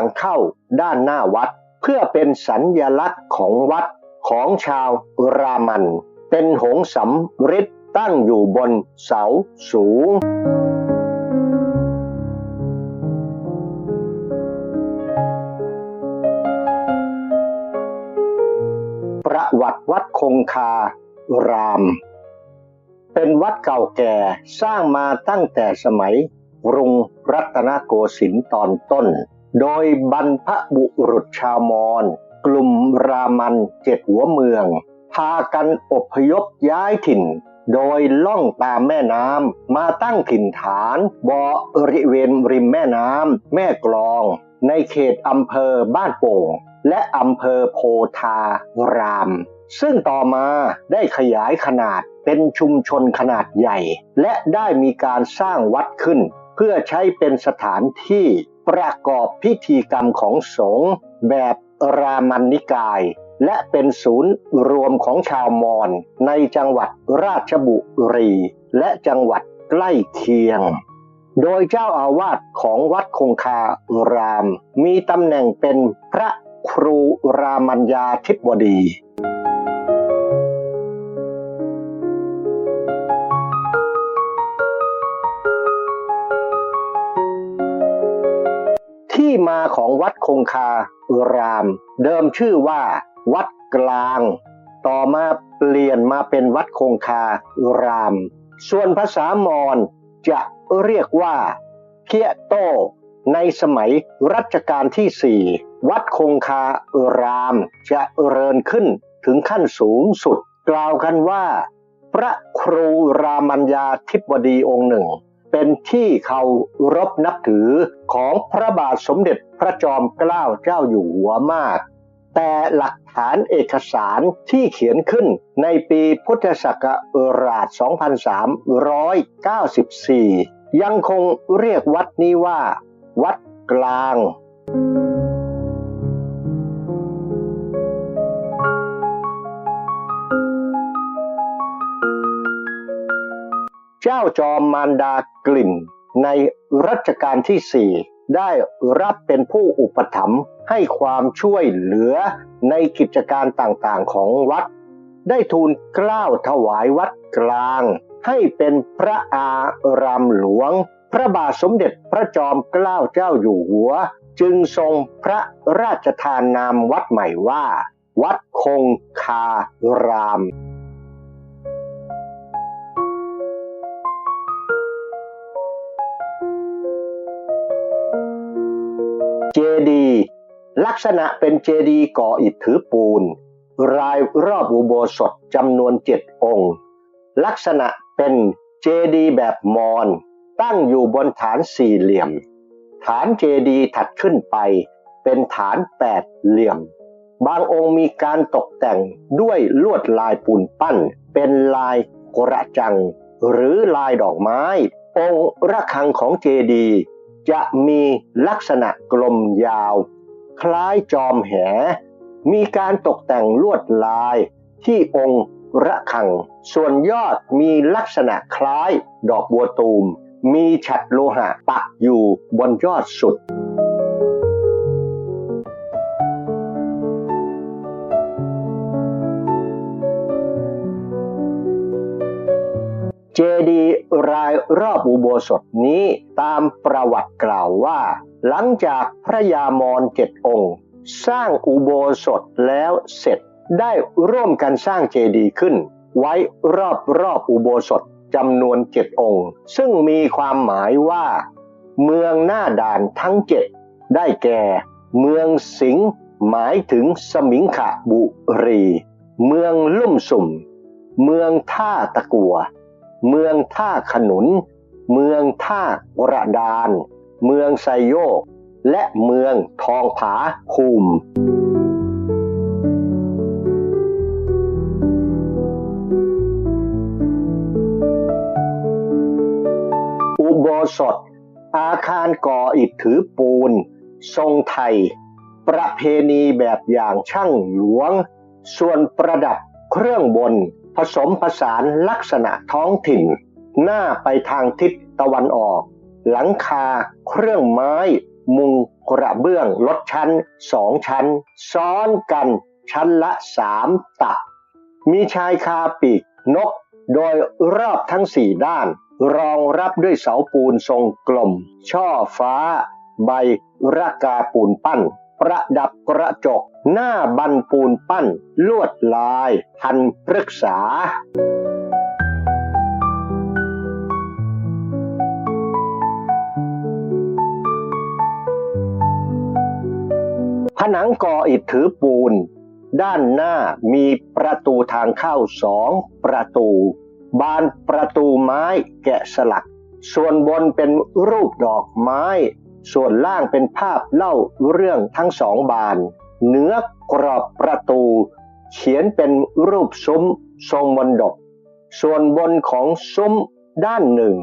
างเข้าด้านหน้าวัด เพื่อเป็นสัญญลักษณ์ของวัดของชาวรามัน เป็นหงส์สำริดตั้งอยู่บนเสาสูง ประวัติวัดคงคาราม เป็นวัดเก่าแก่สร้างมาตั้งแต่สมัยรุงรัตนโกสินทร์ตอนต้น โดยบรรพบุรุษชาวมอญกลุ่มรามันเจ็ดหัวเมือง พากันอพยพย้ายถิ่น โดยล่องตามแม่น้ำมาตั้งถิ่นฐานบริเวณริมแม่น้ำแม่กลอง ในเขตอำเภอบ้านโป่ง และอำเภอโพธาราม ซึ่งต่อมาได้ขยายขนาดเป็นชุมชนขนาดใหญ่ และได้มีการสร้างวัดขึ้น เพื่อใช้เป็นสถานที่ ประกอบพิธีกรรมของสงฆ์แบบรามันนิกาย และเป็นศูนย์รวมของชาวมอญในจังหวัดราชบุรี และจังหวัดใกล้เคียง โดยเจ้าอาวาสของวัดคงคาราม มีตำแหน่งเป็นพระครูรามัญญาธิบดี มาของวัดคงคาอราม เดิมชื่อว่า วัดกลาง ต่อมาเปลี่ยนมาเป็นวัดคงคาอราม ส่วนภาษามอญจะเรียกว่าเพียโต ในสมัยรัชกาลที่สี่วัดคงคาอราม จะเริญขึ้นถึงขั้นสูงสุด กล่าวกันว่า พระครูรามัญญาธิบดีองค์หนึ่ง เป็นที่เคารพนับถือของพระบาทสมเด็จพระจอมเกล้าเจ้าอยู่หัวมาก แต่หลักฐานเอกสารที่เขียนขึ้นในปีพุทธศักราช 2394 ยังคงเรียกวัดนี้ว่า วัดกลาง เจ้าจอมมารดากลิ่น ในรัชกาลที่สี่ได้รับเป็นผู้อุปถัมภ์ให้ความช่วยเหลือในกิจการต่างๆของวัด ได้ทูลกล้าวถวายวัดกลาง ให้เป็นพระอารามหลวง พระบาทสมเด็จพระจอมเกล้าเจ้าอยู่หัว จึงทรงพระราชทานนามวัดใหม่ว่า วัดคงคาราม เจดีลักษณะเป็นเจดีก่ออิฐถือปูน รายรอบอุโบสถจำนวนเจ็ดองค์ ลักษณะเป็นเจดีแบบมอญตั้งอยู่บนฐานสี่เหลี่ยม ฐานเจดีถัดขึ้นไป เป็นฐานแปดเหลี่ยม บางองค์มีการตกแต่งด้วยลวดลายปูนปั้น เป็นลายกระจัง หรือลายดอกไม้ องค์ระฆังของเจดี จะมีลักษณะกลมยาว คล้ายจอมแห มีการตกแต่งลวดลายที่องค์ระฆัง ส่วนยอดมีลักษณะคล้ายดอกบัวตูม มีฉัดโลหะปักอยู่บนยอดสุด เจดีย์รายรอบอุโบสถนี้ตามประวัติกล่าวว่า หลังจากพระยามอนเจ็ดองค์ สร้างอุโบสถแล้วเสร็จได้ร่วมกันสร้างเจดีย์ขึ้น ไว้รอบรอบอุโบสถจำนวนเจ็ดองค์ ซึ่งมีความหมายว่า เมืองหน้าด่านทั้งเจ็ดได้แก่ เมืองสิงห์หมายถึงสมิงขบุรี เมืองลุ่มสุ่ม เมืองท่าตะกัว เมืองท่าขนุน เมืองท่ากระดาน เมืองไซโยก และเมืองทองผาภูมิอุโบสถ อาคารก่ออิฐถือปูน ทรงไทย ประเพณีแบบอย่างช่างหลวง ส่วนประดับเครื่องบน ผสมผสานลักษณะท้องถิ่น หน้าไปทางทิศตะวันออก หลังคา เครื่องไม้ มุงกระเบื้องลดชั้นสองชั้น ซ้อนกันชั้นละสามตักมีชายคาปีกนก โดยรอบทั้งสี่ด้าน รองรับด้วยเสาปูนทรงกลม ช่อฟ้า ใบระกาปูนปั้น ประดับกระจก หน้าบันปูนปั้น ลวดลายพันพฤกษา ผนังก่ออิฐถือปูน ด้านหน้ามีประตูทางเข้าสองประตู บานประตูไม้แกะสลัก ส่วนบนเป็นรูปดอกไม้ ส่วนล่างเป็นภาพเล่าเรื่องทั้งสองบาน เนื้อกรอบประตู เขียนเป็นรูปซุ้มทรงมนดก ส่วนบนของซุ้มด้านหนึ่ง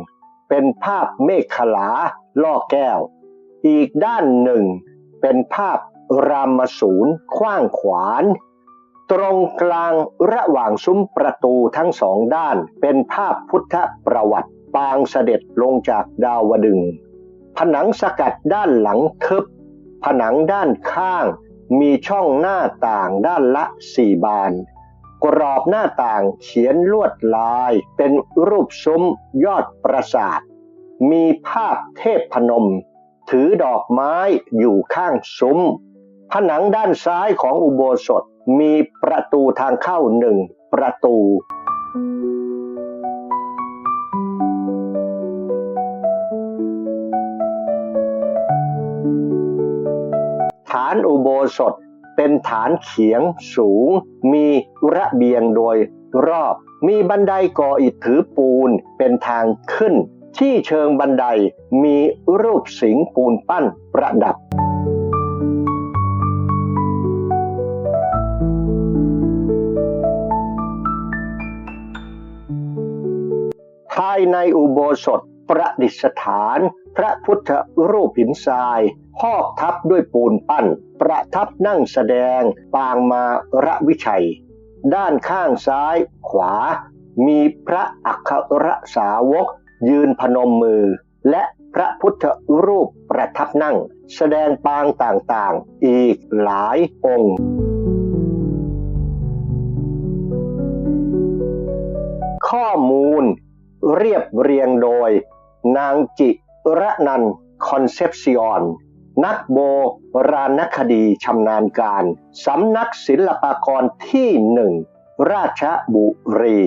เป็นภาพเมฆขลาล่อแก้ว อีกด้านหนึ่ง เป็นภาพรามสูรขว้างขวาน ตรงกลางระหว่างซุ้มประตูทั้งสองด้าน เป็นภาพพุทธประวัติปางเสด็จลงจากดาวดึง ผนังสกัดด้านหลังทึบ ผนังด้านข้าง มีช่องหน้าต่างด้านละสี่บาน กรอบหน้าต่างเขียนลวดลายเป็นรูปซุ้มยอดปราสาท มีภาพเทพพนม ถือดอกไม้อยู่ข้างซุ้ม ผนังด้านซ้ายของอุโบสถมีประตูทางเข้าหนึ่งประตูฐานอุโบสถ เป็นฐานเขียงสูง มีระเบียงโดยรอบ มีบันไดก่ออิฐถือปูนเป็นทางขึ้น ที่เชิงบันไดมีรูปสิงปูนปั้นประดับภายในอุโบสถประดิษฐาน พระพุทธรูปหินทราย พอกทับด้วยปูนปั้น ประทับนั่งแสดงปางมาระวิชัย ด้านข้างซ้ายขวา มีพระอัครสาวก ยืนพนมมือ และพระพุทธรูปประทับนั่ง แสดงปางต่างๆ อีกหลายองค์ข้อมูลเรียบเรียงโดย นางจิระนันคอนเซปซิออน นักโบราณคดีชำนาญการสำนักศิลปากรที่หนึ่งราชบุรี